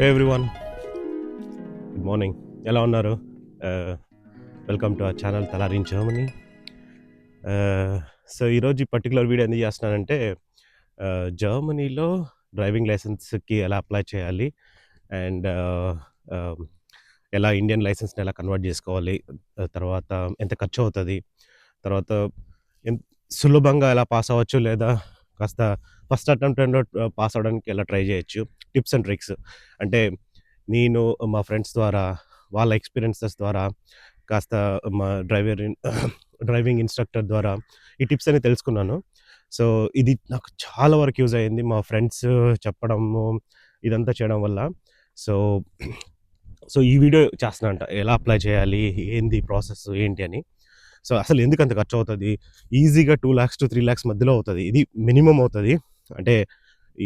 Everyone good morning ఎలా ఉన్నారు? Welcome to our channel తలారిన్ జర్మనీ సో ఈరోజు ఈ పర్టికులర్ వీడియో ఎందుకు చేస్తున్నానంటే జర్మనీలో డ్రైవింగ్ లైసెన్స్కి ఎలా అప్లై చేయాలి అండ్ uh, um, ఎలా ఇండియన్ లైసెన్స్ని ఎలా కన్వర్ట్ చేసుకోవాలి uh, తర్వాత ఎంత ఖర్చు అవుతుంది తర్వాత సులభంగా ఎలా పాస్ అవ్వచ్చు లేదా కాస్త ఫస్ట్ అటెంప్ట్లో పాస్ అవ్వడానికి ఎలా ట్రై చేయొచ్చు? Tips and tricks. అంటే నేను మా ఫ్రెండ్స్ ద్వారా వాళ్ళ ఎక్స్పీరియన్సెస్ ద్వారా కాస్త మా డ్రైవర్ డ్రైవింగ్ ఇన్స్ట్రక్టర్ ద్వారా ఈ టిప్స్ అని తెలుసుకున్నాను. సో ఇది నాకు చాలా వరకు యూజ్ అయ్యింది. మా ఫ్రెండ్స్ చెప్పడము ఇదంతా చేయడం వల్ల. సో సో ఈ వీడియో చేస్తున్నానంట. ఎలా అప్లై చేయాలి? ఏంది ప్రాసెస్? ఏంటి అని. సో అసలు ఎందుకు అంత ఖర్చు అవుతుంది? ఈజీగా two lakhs to three lakhs మధ్యలో అవుతుంది. ఇది మినిమం అవుతుంది. అంటే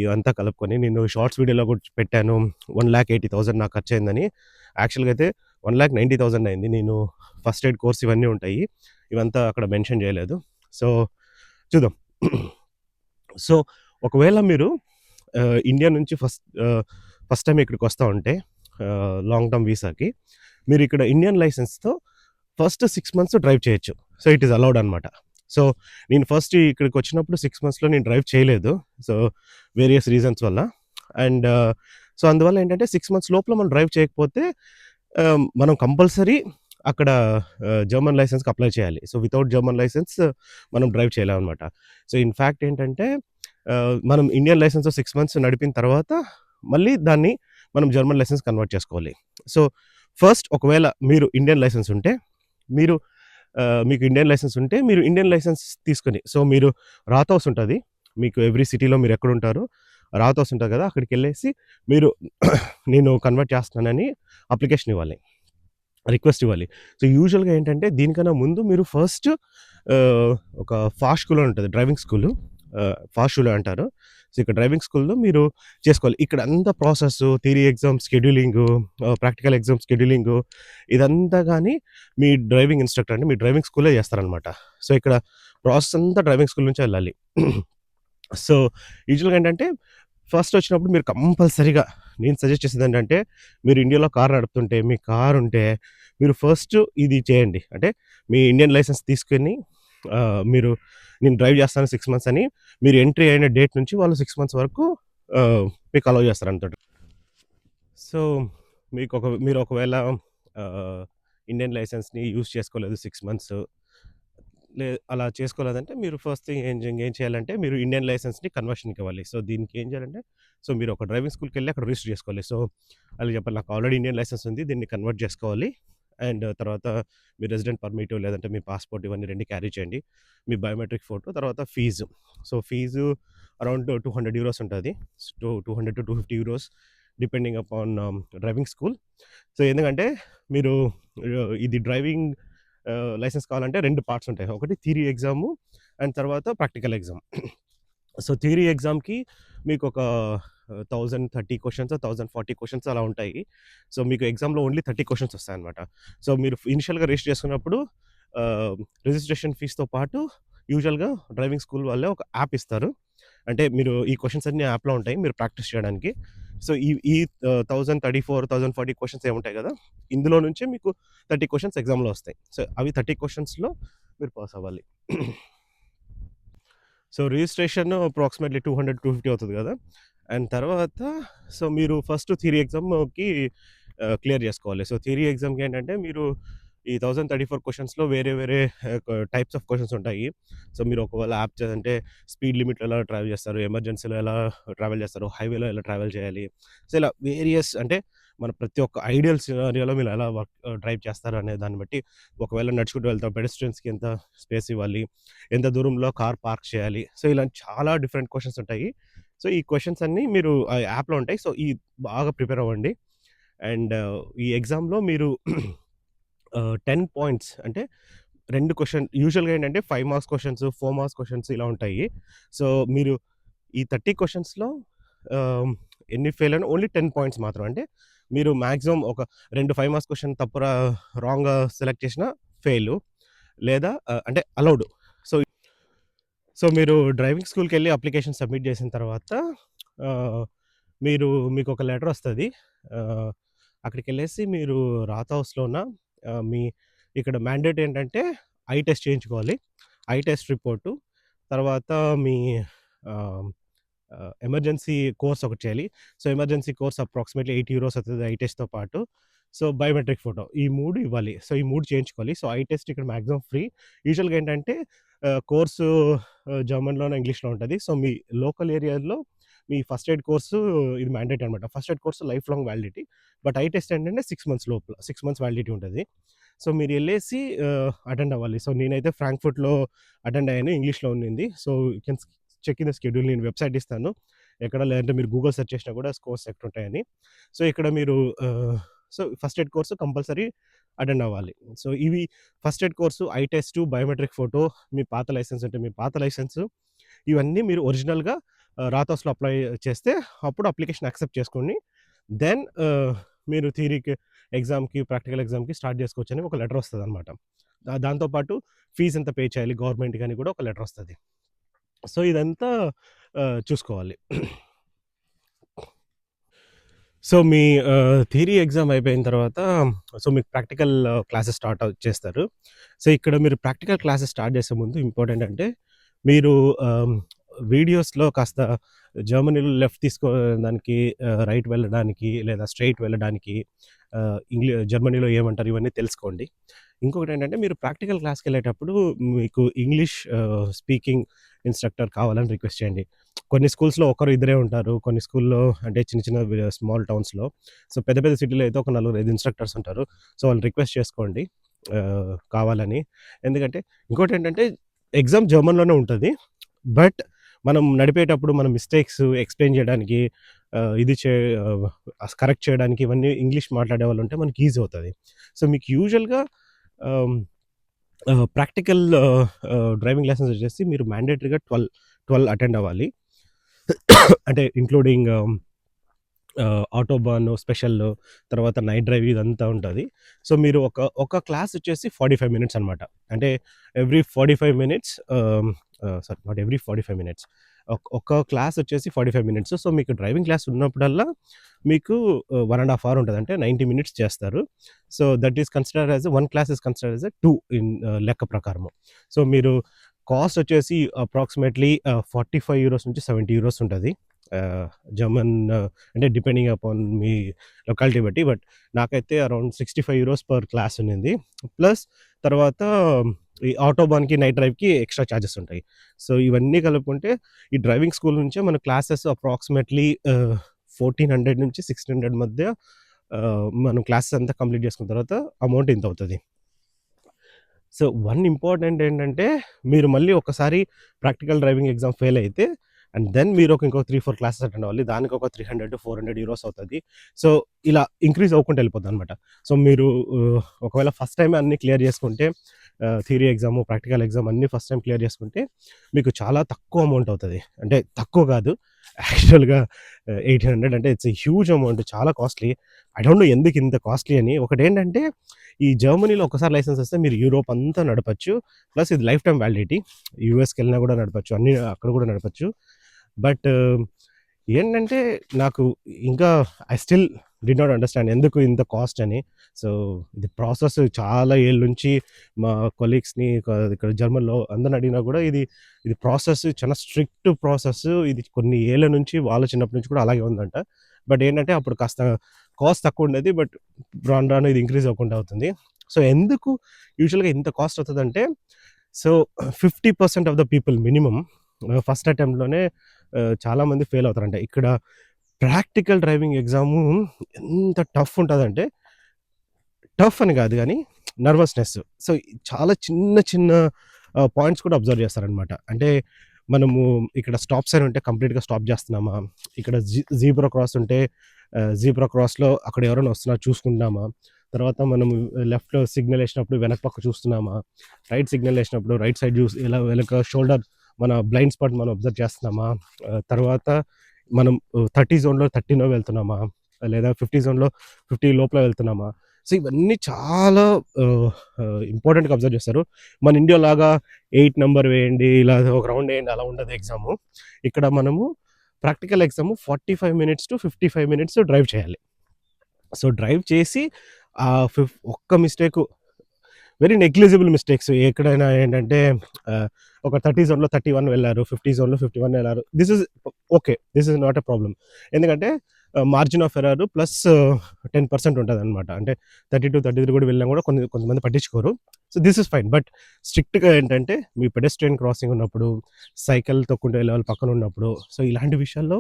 ఇవంతా కలుపుకొని నేను షార్ట్స్ వీడియోలో కూడా పెట్టాను. వన్ ల్యాక్ ఎయిటీ థౌసండ్ నాకు ఖర్చు అయిందని యాక్చువల్గా అయితే వన్ ల్యాక్ నైంటీ థౌసండ్ అయింది. నేను ఫస్ట్ ఎయిడ్ కోర్స్ ఇవన్నీ ఉంటాయి. ఇవంతా అక్కడ మెన్షన్ చేయలేదు. సో చూద్దాం. సో ఒకవేళ మీరు ఇండియా నుంచి ఫస్ట్ ఫస్ట్ టైం ఇక్కడికి వస్తూ ఉంటే లాంగ్ టర్మ్ వీసాకి మీరు ఇక్కడ ఇండియన్ లైసెన్స్తో ఫస్ట్ సిక్స్ మంత్స్ డ్రైవ్ చేయొచ్చు. సో ఇట్ ఈస్ అలౌడ్ అనమాట సో నేను ఫస్ట్ ఇక్కడికి వచ్చినప్పుడు సిక్స్ మంత్స్లో నేను డ్రైవ్ చేయలేదు. సో వేరియస్ రీజన్స్ వల్ల. అండ్ సో అందువల్ల ఏంటంటే సిక్స్ మంత్స్ లోపల మనం డ్రైవ్ చేయకపోతే మనం కంపల్సరీ అక్కడ జర్మన్ లైసెన్స్కి అప్లై చేయాలి. సో వితౌట్ జర్మన్ లైసెన్స్ మనం డ్రైవ్ చేయలేం అనమాట సో ఇన్ఫ్యాక్ట్ ఏంటంటే మనం ఇండియన్ లైసెన్స్ సిక్స్ మంత్స్ నడిపిన తర్వాత మళ్ళీ దాన్ని మనం జర్మన్ లైసెన్స్ కన్వర్ట్ చేసుకోవాలి. సో ఫస్ట్ ఒకవేళ మీరు ఇండియన్ లైసెన్స్ ఉంటే మీరు మీకు ఇండియన్ లైసెన్స్ ఉంటే మీరు ఇండియన్ లైసెన్స్ తీసుకొని సో మీరు రాత్ హౌస్ ఉంటుంది. మీకు ఎవ్రీ సిటీలో మీరు ఎక్కడ ఉంటారు రాత్ హౌస్ ఉంటుంది కదా అక్కడికి వెళ్ళేసి మీరు నేను కన్వర్ట్ చేస్తున్నానని అప్లికేషన్ ఇవ్వాలి. రిక్వెస్ట్ ఇవ్వాలి. సో యూజువల్గా ఏంటంటే దీనికన్నా ముందు మీరు ఫస్ట్ ఒక ఫాస్ట్ స్కూల్ ఉంటుంది డ్రైవింగ్ స్కూల్ ఫాస్ట్ స్కూల్ అంటారు. సో ఇక్కడ డ్రైవింగ్ స్కూల్లో మీరు చేసుకోవాలి. ఇక్కడ అంతా process theory exam scheduling practical exam scheduling ఇదంతా కానీ మీ డ్రైవింగ్ ఇన్స్ట్రక్టర్ అంటే మీ డ్రైవింగ్ స్కూలే చేస్తారనమాట సో ఇక్కడ ప్రాసెస్ అంతా డ్రైవింగ్ స్కూల్ నుంచి వెళ్ళాలి. సో యూజువల్గా ఏంటంటే ఫస్ట్ వచ్చినప్పుడు మీరు కంపల్సరీగా నేను సజెస్ట్ చేసేది ఏంటంటే మీరు ఇండియాలో కార్ నడుపుతుంటే మీ కార్ ఉంటే మీరు ఫస్ట్ ఇది చేయండి. అంటే మీ ఇండియన్ లైసెన్స్ తీసుకొని మీరు నేను డ్రైవ్ చేస్తాను సిక్స్ మంత్స్ అని. మీరు ఎంట్రీ అయిన డేట్ నుంచి వాళ్ళు సిక్స్ మంత్స్ వరకు మీకు అలౌ చేస్తారు అంతట సో మీకు ఒక మీరు ఒకవేళ ఇండియన్ లైసెన్స్ని యూస్ చేసుకోలేదు సిక్స్ మంత్స్ లే అలా చేసుకోలేదంటే మీరు ఫస్ట్ థింగ్ ఏం ఏం చేయాలంటే మీరు ఇండియన్ లైసెన్స్ని కన్వర్షన్కి ఇవ్వాలి. సో దీనికి ఏం చేయాలంటే సో మీరు ఒక డ్రైవింగ్ స్కూల్కి వెళ్ళి అక్కడ రిజిస్టర్ చేసుకోవాలి. సో అలా చెప్పాలి నాకు ఆల్రెడీ ఇండియన్ లైసెన్స్ ఉంది దీన్ని కన్వర్ట్ చేసుకోవాలి. అండ్ తర్వాత మీ రెసిడెంట్ పర్మిట్ లేదంటే మీ పాస్పోర్ట్ ఇవన్నీ రెండు క్యారీ చేయండి. మీ బయోమెట్రిక్ ఫోటో తర్వాత fees. So fees around two hundred euros ఉంటుంది. Two two hundred to two fifty euros depending upon driving school. So ఎందుకంటే మీరు ఇది డ్రైవింగ్ లైసెన్స్ కావాలంటే రెండు పార్ట్స్ ఉంటాయి. ఒకటి థియరీ ఎగ్జాము అండ్ తర్వాత ప్రాక్టికల్ ఎగ్జామ్. సో థియరీ ఎగ్జామ్కి మీకు ఒక thousand thirty questions thousand forty questions అలా ఉంటాయి. సో మీకు ఎగ్జామ్లో ఓన్లీ థర్టీ క్వశ్చన్స్ వస్తాయి అనమాట సో మీరు ఇనిషియల్గా రిజిస్టర్ చేసుకున్నప్పుడు రిజిస్ట్రేషన్ ఫీస్తో పాటు యూజువల్గా డ్రైవింగ్ స్కూల్ వాళ్ళే ఒక యాప్ ఇస్తారు. అంటే మీరు ఈ క్వశ్చన్స్ అన్ని యాప్లో ఉంటాయి మీరు ప్రాక్టీస్ చేయడానికి. సో ఈ ఈ thousand thirty four thousand forty questions ఏముంటాయి కదా ఇందులో నుంచే మీకు థర్టీ క్వశ్చన్స్ ఎగ్జామ్లో వస్తాయి. సో అవి థర్టీ క్వశ్చన్స్లో మీరు పాస్ అవ్వాలి. So registration approximately two hundred two fifty అవుతుంది కదా. అండ్ తర్వాత సో మీరు ఫస్ట్ థియరీ ఎగ్జామ్కి క్లియర్ చేసుకోవాలి. సో థియరీ ఎగ్జామ్కి ఏంటంటే మీరు ఈ థౌజండ్ థర్టీ ఫోర్ క్వశ్చన్స్లో వేరే వేరే టైప్స్ ఆఫ్ క్వశ్చన్స్ ఉంటాయి. సో మీరు ఒకవేళ యాప్ అంటే స్పీడ్ లిమిట్లో ఎలా ట్రావెల్ చేస్తారు ఎమర్జెన్సీలో ఎలా ట్రావెల్ చేస్తారు హైవేలో ఎలా ట్రావెల్ చేయాలి. సో ఇలా వేరియస్ అంటే మన ప్రతి ఒక్క ఐడియల్ సినారియోలో మీరు ఎలా వర్క్ డ్రైవ్ చేస్తారు అనే దాన్ని బట్టి ఒకవేళ నడుచుకుంటూ వెళ్తాం పెడస్ట్రియన్స్కి ఎంత స్పేస్ ఇవ్వాలి ఎంత దూరంలో కార్ పార్క్ చేయాలి సో ఇలా చాలా డిఫరెంట్ క్వశ్చన్స్ ఉంటాయి. సో ఈ క్వశ్చన్స్ అన్నీ మీరు ఆ యాప్లో ఉంటాయి. సో ఈ బాగా ప్రిపేర్ అవ్వండి. అండ్ ఈ ఎగ్జామ్లో మీరు టెన్ పాయింట్స్ అంటే రెండు క్వశ్చన్ యూజువల్గా ఏంటంటే five marks questions four marks questions ఇలా ఉంటాయి. సో మీరు ఈ థర్టీ క్వశ్చన్స్లో ఎన్ని ఫెయిల్ అయినా ఓన్లీ టెన్ పాయింట్స్ మాత్రం. అంటే మీరు మ్యాక్సిమం ఒక రెండు ఫైవ్ మార్క్స్ క్వశ్చన్ తప్పు రాంగ్ సెలెక్ట్ చేసిన ఫెయిల్ లేదా అంటే అలౌడ్ సో సో మీరు డ్రైవింగ్ స్కూల్కి వెళ్ళి అప్లికేషన్ సబ్మిట్ చేసిన తర్వాత మీరు మీకు ఒక లెటర్ వస్తుంది. అక్కడికి అక్కడికెళ్ళేసి మీరు రాత్ హౌస్‌లోన ఉన్న మీ ఇక్కడ మ్యాండేట్ ఏంటంటే ఐ టెస్ట్ చేయించుకోవాలి. ఐ టెస్ట్ రిపోర్టు, తర్వాత మీ ఎమర్జెన్సీ కోర్స్ ఒకటి చేయాలి. So, emergency course approximately 80 euros అవుతుంది ఐ టెస్ట్‌తో పాటు. సో, బయోమెట్రిక్ ఫోటో ఈ మూడు ఇవ్వాలి. సో, ఈ మూడు చేయించుకోవాలి. సో, ఐ టెస్ట్ ఇక్కడ మ్యాక్సిమం ఫ్రీ. యూజువల్‌గా ఏంటంటే కోర్సు జర్మన్‌లోనో, ఇంగ్లీష్‌లో ఉంటుంది సో, మీ లోకల్ ఏరియాలో మీ ఫస్ట్ ఎయిడ్ కోర్సు ఇది మ్యాండేట్ అనమాట. First aid course life long validity. But eye test ఏంటంటే సిక్స్ మంత్స్ లోపల సిక్స్ మంత్స్ వ్యాలిడిటీ ఉంటుంది సో, మీరు వెళ్ళేసి అటెండ్ అవ్వాలి. సో, నేనైతే ఫ్రాంక్‌ఫర్ట్‌లో అటెండ్ అయ్యాను. ఇంగ్లీష్‌లో ఉన్నింది. So, you can check in the schedule నేను వెబ్‌సైట్ ఇస్తాను. ఎక్కడ లేదంటే మీరు గూగుల్ సెర్చ్ చేసినా కూడా కోర్స్ ఎక్కడుంటాయని. సో, ఇక్కడ మీరు so, first aid course compulsory attend అవ్వాలి. సో, ఇవి first aid course, eye test biometric photo, మీ పాత లైసెన్స్ ఉంటే మీ పాత లైసెన్సు, ఇవన్నీ మీరు ఒరిజినల్‌గా ఆహ్, అప్లై చేస్తే అప్పుడు అప్లికేషన్ యాక్సెప్ట్ చేసుకొని దెన్ మీరు థియరీకి ఎగ్జామ్‌కి, ప్రాక్టికల్ ఎగ్జామ్‌కి స్టార్ట్ చేసుకోవచ్చని ఒక లెటర్ వస్తుంది అనమాట దాంతో పాటు ఎంత పే చేయాలి గవర్నమెంట్‌కి అని కూడా ఒక లెటర్ వస్తుంది సో, ఇదంతా చూసుకోవాలి. సో, మీ థియరీ ఎగ్జామ్ అయిపోయిన తర్వాత సో, మీకు ప్రాక్టికల్ క్లాసెస్ స్టార్ట్ అవ్ చేస్తారు. సో, ఇక్కడ మీరు ప్రాక్టికల్ క్లాసెస్ స్టార్ట్ చేసే ముందు ఇంపార్టెంట్ అంటే మీరు వీడియోస్‌లో కాస్త జర్మనీలో లెఫ్ట్ తీసుకోవడానికి రైట్ వెళ్ళడానికి లేదా స్ట్రెయిట్ వెళ్ళడానికి ఇంగ్లీ జర్మనీలో ఏమంటారు ఇవన్నీ తెలుసుకోండి. ఇంకొకటి ఏంటంటే మీరు ప్రాక్టికల్ క్లాస్కి వెళ్ళేటప్పుడు మీకు ఇంగ్లీష్ స్పీకింగ్ ఇన్‌స్ట్రక్టర్ కావాలని రిక్వెస్ట్ చేయండి. కొన్ని స్కూల్స్‌లో ఒకరు ఇద్దరే ఉంటారు. కొన్ని స్కూల్‌లో అంటే చిన్న చిన్న స్మాల్ టౌన్స్‌లో. సో, పెద్ద పెద్ద సిటీలో అయితే ఒక నలుగురు, ఐదు ఇన్‌స్ట్రక్టర్స్ ఉంటారు. సో, వాళ్ళు రిక్వెస్ట్ చేసుకోండి కావాలని. ఎందుకంటే ఇంకోటి ఏంటంటే ఎగ్జామ్ జర్మన్‌లోనే ఉంటుంది బట్ మనం నడిపేటప్పుడు మన మిస్టేక్స్ ఎక్స్‌ప్లెయిన్ చేయడానికి ఇది చే కరెక్ట్ చేయడానికి ఇవన్నీ ఇంగ్లీష్ మాట్లాడే వాళ్ళు ఉంటే మనకి ఈజీ అవుతుంది సో, మీకు యూజువల్‌గా ప్రాక్టికల్ డ్రైవింగ్ లైసెన్స్ వచ్చేసి మీరు మ్యాండేటరీగా 12, 12 అటెండ్ అవ్వాలి. అంటే ఇంక్లూడింగ్ ఆటోబాన్, స్పెషల్ తర్వాత నైట్ డ్రైవ్ ఇదంతా ఉంటుంది సో, మీరు ఒక ఒక క్లాస్ వచ్చేసి 45 మినిట్స్ అనమాట. అంటే every 45 minutes sorry not every 45 minutes. ఒక క్లాస్ వచ్చేసి 45 మినిట్స్. సో, మీకు డ్రైవింగ్ క్లాస్ ఉన్నప్పుడల్లా మీకు వన్ అండ్ హాఫ్ అవర్ ఉంటుంది అంటే 90 మినిట్స్ చేస్తారు. So, that is consider as one class is consider as two in లెక్క ప్రకారము. సో, మీరు కాస్ట్ వచ్చేసి అప్రాక్సిమేట్‌లీ ఫార్టీ ఫైవ్ యూరోస్ నుంచి 70 యూరోస్ ఉంటుంది జర్మన్ అంటే డిపెండింగ్ అపాన్ మీ లొకాలిటీ బట్టి. బట్ నాకైతే అరౌండ్ 65 యూరోస్ పర్ క్లాస్ ఉన్నింది. ప్లస్ తర్వాత ఈ ఆటోబాన్‌కి, నైట్ డ్రైవ్‌కి ఎక్స్‌ట్రా చార్జెస్ ఉంటాయి. సో, ఇవన్నీ కలుపుకుంటే ఈ డ్రైవింగ్ స్కూల్ నుంచే మన క్లాసెస్ అప్రాక్సిమేట్‌లీ ఫోర్టీన్ హండ్రెడ్ నుంచి 1600 మధ్య మనం క్లాసెస్ అంతా కంప్లీట్ చేసుకున్న తర్వాత అమౌంట్ ఇంతవుతది. సో, వన్ ఇంపార్టెంట్ ఏంటంటే మీరు మళ్ళీ ఒకసారి ప్రాక్టికల్ డ్రైవింగ్ ఎగ్జామ్ ఫెయిల్ అయితే అండ్ దెన్ మీరు ఒక ఇంకో 3, 4 క్లాసెస్ అటెండ్ అవ్వాలి. దానికి ఒక 300-400 యూరోస్ అవుతుంది సో, ఇలా ఇంక్రీజ్ అవ్వకుండా వెళ్ళిపోద్ది అనమాట సో, మీరు ఒకవేళ ఫస్ట్ టైమే అన్ని క్లియర్ చేసుకుంటే థియరీ ఎగ్జామ్ ప్రాక్టికల్ ఎగ్జామ్ అన్నీ ఫస్ట్ టైం క్లియర్ చేసుకుంటే మీకు చాలా తక్కువ అమౌంట్ అవుతుంది అంటే తక్కువ కాదు. యాక్చువల్‌గా ఎయిటీన్ హండ్రెడ్ అంటే ఇట్స్ ఎ హ్యూజ్ అమౌంట్ చాలా కాస్ట్‌లీ. ఐ డోంట్ నో ఎందుకు ఇంత కాస్ట్‌లీ అని. ఒకటేంటంటే ఈ జర్మనీలో ఒకసారి లైసెన్స్ వస్తే మీరు యూరోప్ అంతా నడపచ్చు ప్లస్ ఇది లైఫ్ టైమ్ వ్యాలిడిటీ. యూఎస్‌కెళ్ళినా కూడా నడపచ్చు అన్ని అక్కడ కూడా నడపచ్చు బట్ ఏంటంటే నాకు ఇంకా I still did not understand ఎందుకు ఇంత కాస్ట్ అని. సో, ఇది ప్రాసెస్ చాలా ఏళ్ళ నుంచి మా కొలీగ్స్‌ని ఇక్కడ జర్మన్‌లో అందరిని అడిగినా కూడా ఇది ఇది ప్రాసెస్ చాలా స్ట్రిక్ట్ ప్రాసెస్. ఇది కొన్ని ఏళ్ళ నుంచి వాళ్ళ చిన్నప్పటి నుంచి కూడా అలాగే ఉందంట. బట్ ఏంటంటే అప్పుడు కాస్త కాస్ట్ తక్కువ ఉండేది. బట్ రాను రాను ఇది ఇంక్రీజ్ అవ్వకుండా అవుతుంది. సో, ఎందుకు యూజువల్‌గా ఇంత కాస్ట్ అవుతుందంటే so, 50% of the people minimum first అటెంప్ట్‌లోనే చాలామంది ఫెయిల్ అవుతారంట. ఇక్కడ ప్రాక్టికల్ డ్రైవింగ్ ఎగ్జాము ఎంత టఫ్ ఉంటుందంటే టఫ్ అని కాదు కానీ నర్వస్‌నెస్. సో, చాలా చిన్న చిన్న పాయింట్స్ కూడా అబ్జర్వ్ చేస్తారనమాట. అంటే మనము ఇక్కడ స్టాప్ సైన్ ఉంటే కంప్లీట్‌గా స్టాప్ చేస్తున్నామా? ఇక్కడ జీ జీబ్రా క్రాస్ ఉంటే జీబ్రో జీబ్రా క్రాస్‌లో అక్కడ ఎవరైనా వస్తున్నారు చూసుకుంటున్నామా? తర్వాత మనం లెఫ్ట్‌లో సిగ్నల్ వేసినప్పుడు వెనక పక్క చూస్తున్నామా? రైట్ సిగ్నల్ వేసినప్పుడు రైట్ సైడ్ చూసి ఇలా వెనక షోల్డర్ మన బ్లైండ్ స్పాట్ మనం అబ్జర్వ్ చేస్తున్నామా? తర్వాత మనం 30 జోన్‌లో 30నో వెళ్తున్నామా? లేదా 50 జోన్‌లో 50 లోపల వెళ్తున్నామా? సో, ఇవన్నీ చాలా ఇంపార్టెంట్‌గా అబ్జర్వ్ చేస్తారు. మన ఇండియా లాగా ఎయిట్ నెంబర్ వేయండి, ఇలా ఒక రౌండ్ వేయండి అలా ఉండదు ఎగ్జాము. ఇక్కడ మనము practical exam 45 minutes to 55 minutes drive చేయాలి. సో, డ్రైవ్ చేసి ఫిఫ్ ఒక్క మిస్టేక్ వెరీ నెగ్లిజిబుల్ మిస్టేక్స్ ఎక్కడైనా ఏంటంటే ఒక 30 జోన్‌లో థర్టీ వన్ వెళ్ళారు ఫిఫ్టీ జోన్‌లో ఫిఫ్టీ వన్ వెళ్ళారు this is okay. This is not a problem. ఎందుకంటే margin of error plus ten percent ఉంటుంది అనమాట అంటే 32, 33 కూడా వెళ్ళినా కూడా కొంత కొంతమంది పట్టించుకోరు. So, this is fine. But స్ట్రిక్ట్‌గా ఏంటంటే మీ పెడెస్ట్రియన్ క్రాసింగ్ ఉన్నప్పుడు, సైకిల్ తొక్కుంటూ వెళ్ళే వాళ్ళు పక్కన ఉన్నప్పుడు, సో, ఇలాంటి విషయాల్లో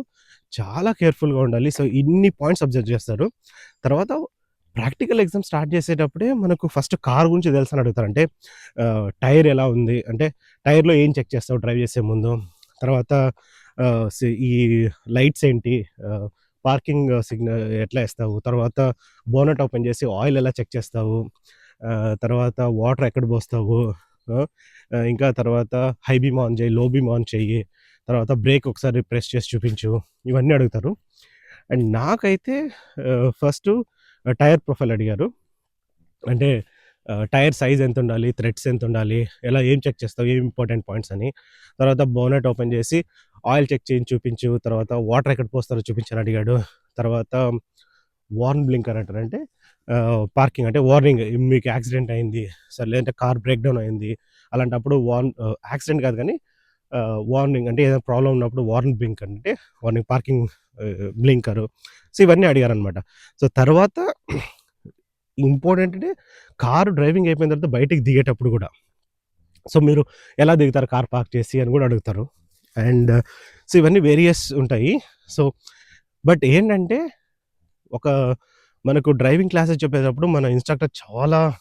చాలా కేర్‌ఫుల్‌గా ఉండాలి. సో, ఇన్ని పాయింట్స్ అబ్జర్వ్ చేస్తారు. తర్వాత ప్రాక్టికల్ ఎగ్జామ్ స్టార్ట్ చేసేటప్పుడే మనకు ఫస్ట్ కార్ గురించి తెలుసని అడుగుతారు. అంటే టైర్ ఎలా ఉంది? అంటే టైర్‌లో ఏం చెక్ చేస్తావు డ్రైవ్ చేసే ముందు? తర్వాత ఈ లైట్స్ ఏంటి? పార్కింగ్ సిగ్నల్ ఎట్లా వేస్తావు తర్వాత బోనట్ ఓపెన్ చేసి ఆయిల్ ఎలా చెక్ చేస్తావు? తర్వాత వాటర్ ఎక్కడ పోస్తావు? ఇంకా తర్వాత హై బీమ్ ఆన్ చేయి, లో బీమ్ ఆన్ చేయి తర్వాత బ్రేక్ ఒకసారి ప్రెస్ చేసి చూపించు. ఇవన్నీ అడుగుతారు. అండ్ నాకైతే ఫస్ట్ టైర్ ప్రొఫైల్ అడిగారు. అంటే టైర్ సైజ్ ఎంత ఉండాలి థ్రెడ్స్ ఎంత ఉండాలి ఎలా ఏం చెక్ చేస్తావు? ఏం ఇంపార్టెంట్ పాయింట్స్ అని. తర్వాత బోనెట్ ఓపెన్ చేసి ఆయిల్ చెక్ చేయించి చూపించు. తర్వాత వాటర్ ఎక్కడ పోస్తారో చూపించని అడిగాడు. తర్వాత వార్న్ బ్లింకర్ అంటారు. అంటే పార్కింగ్ అంటే వార్నింగ్ మీకు యాక్సిడెంట్ అయింది. సరే లేదంటే కార్ బ్రేక్ డౌన్ అయింది. అలాంటప్పుడు వార్న్ యాక్సిడెంట్ కాదు కానీ వార్నింగ్ అంటే ఏదైనా ప్రాబ్లం ఉన్నప్పుడు వార్నింగ్ బ్లింక్ అంటే వార్నింగ్ పార్కింగ్ బ్లింకరు. సో, ఇవన్నీ అడిగారనమాట. సో, తర్వాత ఇంపార్టెంట్ అంటే కారు డ్రైవింగ్ అయిపోయిన తర్వాత బయటికి దిగేటప్పుడు కూడా. సో, మీరు ఎలా దిగుతారు కార్ పార్క్ చేసి అని కూడా అడుగుతారు. అండ్ సో, ఇవన్నీ వేరియస్ ఉంటాయి. సో, బట్ ఏంటంటే ఒక మనకు డ్రైవింగ్ క్లాసెస్ చెప్పేటప్పుడు మన ఇన్‌స్ట్రక్టర్ చాలా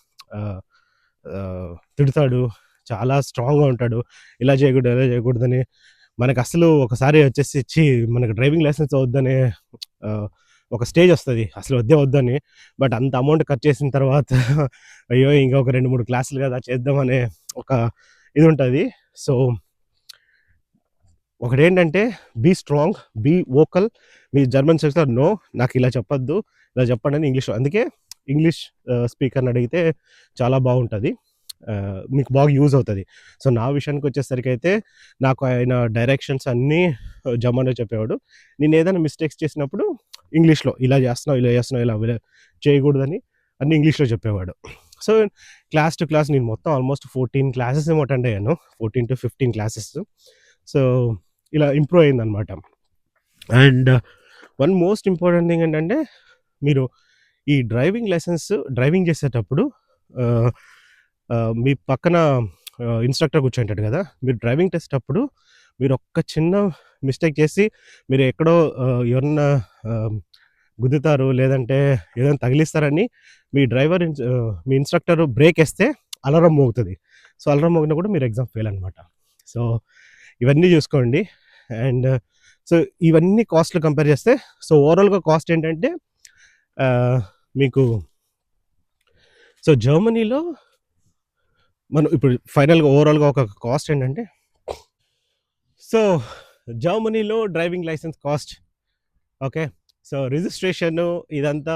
తిడతాడు. చాలా స్ట్రాంగ్‌గా ఉంటాడు. ఇలా చేయకూడదు, ఇలా చేయకూడదని మనకు అసలు ఒకసారి వచ్చేసి ఇచ్చి మనకు డ్రైవింగ్ లైసెన్స్ వద్దనే ఒక స్టేజ్ వస్తుంది అసలు వద్దే వద్దని. బట్ అంత అమౌంట్ ఖర్చు చేసిన తర్వాత అయ్యో! ఇంకా ఒక 2, 3 క్లాసులు కదా! చేద్దామనే ఒక ఇది ఉంటుంది సో ఒకటేంటంటే బీ స్ట్రాంగ్, బీ వోకల్. మీ జర్మన్ సెక్టర్ నో నాకు ఇలా చెప్పొద్దు. ఇలా చెప్పండి అని ఇంగ్లీష్ అందుకే ఇంగ్లీష్ స్పీకర్‌ని అడిగితే చాలా బాగుంటుంది మీకు బాగా యూజ్ అవుతుంది సో, నా విషయానికి వచ్చేసరికి అయితే నాకు ఆయన డైరెక్షన్స్ అన్నీ జర్మన్‌లో చెప్పేవాడు. నేను ఏదైనా మిస్టేక్స్ చేసినప్పుడు ఇంగ్లీష్‌లో ఇలా చేస్తున్నావు, ఇలా చేస్తున్నావు, ఇలా చేయకూడదని అన్ని ఇంగ్లీష్‌లో చెప్పేవాడు. సో, క్లాస్ టు క్లాస్ నేను మొత్తం ఆల్మోస్ట్ 14 క్లాసెస్ ఏమో అటెండ్ అయ్యాను. 14-15 క్లాసెస్. సో, ఇలా ఇంప్రూవ్ అయిందనమాట. And one most important thing ఏంటంటే మీరు ఈ డ్రైవింగ్ లైసెన్స్ డ్రైవింగ్ చేసేటప్పుడు మీ పక్కన ఇన్‌స్ట్రక్టర్ కూర్చుంటాడు కదా! మీరు డ్రైవింగ్ టెస్ట్ అప్పుడు మీరు ఒక్క చిన్న మిస్టేక్ చేసి మీరు ఎక్కడో ఎవరన్నా గుద్దుతారు లేదంటే ఏదైనా తగిలిస్తారని మీ డ్రైవర్ మీ ఇన్‌స్ట్రక్టర్ బ్రేక్ వేస్తే అలారం మోగుతుంది సో, అలారం మోగినా కూడా మీరు ఎగ్జామ్ ఫెయిల్ అనమాట. సో, ఇవన్నీ చూసుకోండి. అండ్ సో, ఇవన్నీ కాస్ట్‌లు కంపేర్ చేస్తే సో, ఓవరాల్‌గా కాస్ట్ ఏంటంటే మీకు సో, జర్మనీలో మనం ఇప్పుడు ఫైనల్‌గా ఓవరాల్‌గా ఒక కాస్ట్ ఏంటంటే సో, జర్మనీలో driving licence cost okay. So, registration ఇదంతా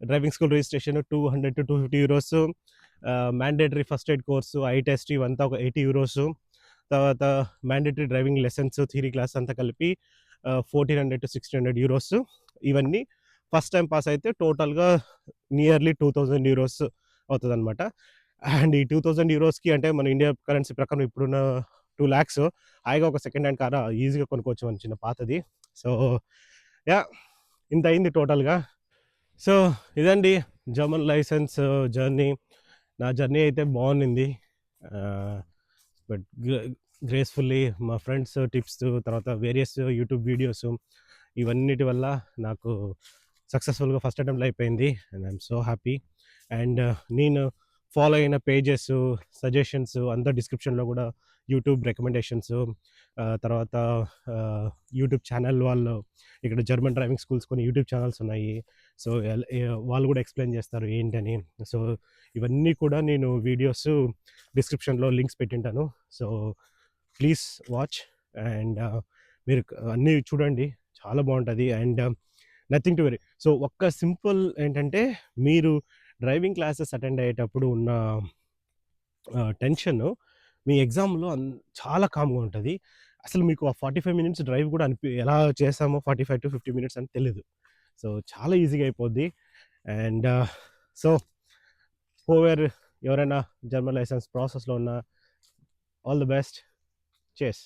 driving school registration 200-250 euros mandatory first aid course, eye test ఇవంతా ఒక 80 యూరోస్ తర్వాత mandatory driving lessons, theory class అంతా కలిపి fourteen hundred to sixteen hundred euros ఇవన్నీ ఫస్ట్ టైం పాస్ అయితే టోటల్‌గా nearly 2000 euros అవుతుంది అనమాట అండ్ ఈ 2000 యూరోస్‌కి అంటే మన ఇండియా కరెన్సీ ప్రకారం ఇప్పుడున్న టూ ల్యాక్స్ హాయిగా ఒక సెకండ్ హ్యాండ్ కార్ ఈజీగా కొనుక్కోవచ్చు అని చిన్న పాతది. సో, యా ఇంత అయింది టోటల్‌గా. సో, ఇదండి జర్మన్ లైసెన్స్ జర్నీ. నా జర్నీ అయితే బాగుంది బట్ గ్రేస్‌ఫుల్లీ మా ఫ్రెండ్స్ టిప్స్ తర్వాత వేరియస్ యూట్యూబ్ వీడియోస్ ఇవన్నిటి వల్ల నాకు సక్సెస్‌ఫుల్‌గా ఫస్ట్ అటెంప్ట్ అయిపోయింది. And I'm so happy. And నేను ఫాలో అయిన పేజెస్, సజెషన్స్ అంతా డిస్క్రిప్షన్‌లో కూడా యూట్యూబ్ రికమెండేషన్స్ తర్వాత యూట్యూబ్ ఛానల్ వాళ్ళు ఇక్కడ జర్మన్ డ్రైవింగ్ స్కూల్స్ కొన్ని యూట్యూబ్ ఛానల్స్ ఉన్నాయి. సో, వాళ్ళు కూడా ఎక్స్‌ప్లెయిన్ చేస్తారు ఏంటని. సో, ఇవన్నీ కూడా నేను వీడియోస్ డిస్క్రిప్షన్‌లో లింక్స్ పెట్టింటాను. సో, ప్లీజ్ వాచ్ అండ్ మీరు అన్నీ చూడండి. చాలా బాగుంటుంది and nothing to very so, ఒక్క సింపుల్ ఏంటంటే మీరు డ్రైవింగ్ క్లాసెస్ అటెండ్ అయ్యేటప్పుడు ఉన్న టెన్షన్ మీ ఎగ్జామ్‌లో అన్ చాలా కామ్‌గా ఉంటుంది. అసలు మీకు ఆ 45 మినిట్స్ డ్రైవ్ కూడా అనిపి ఎలా చేసామో 45-50 మినిట్స్ అని తెలియదు సో, చాలా ఈజీగా అయిపోద్ది. అండ్ సో హోవేర్ ఎవరైనా జర్మన్ లైసెన్స్ ప్రాసెస్లో ఉన్న ఆల్ ది బెస్ట్. చేస్.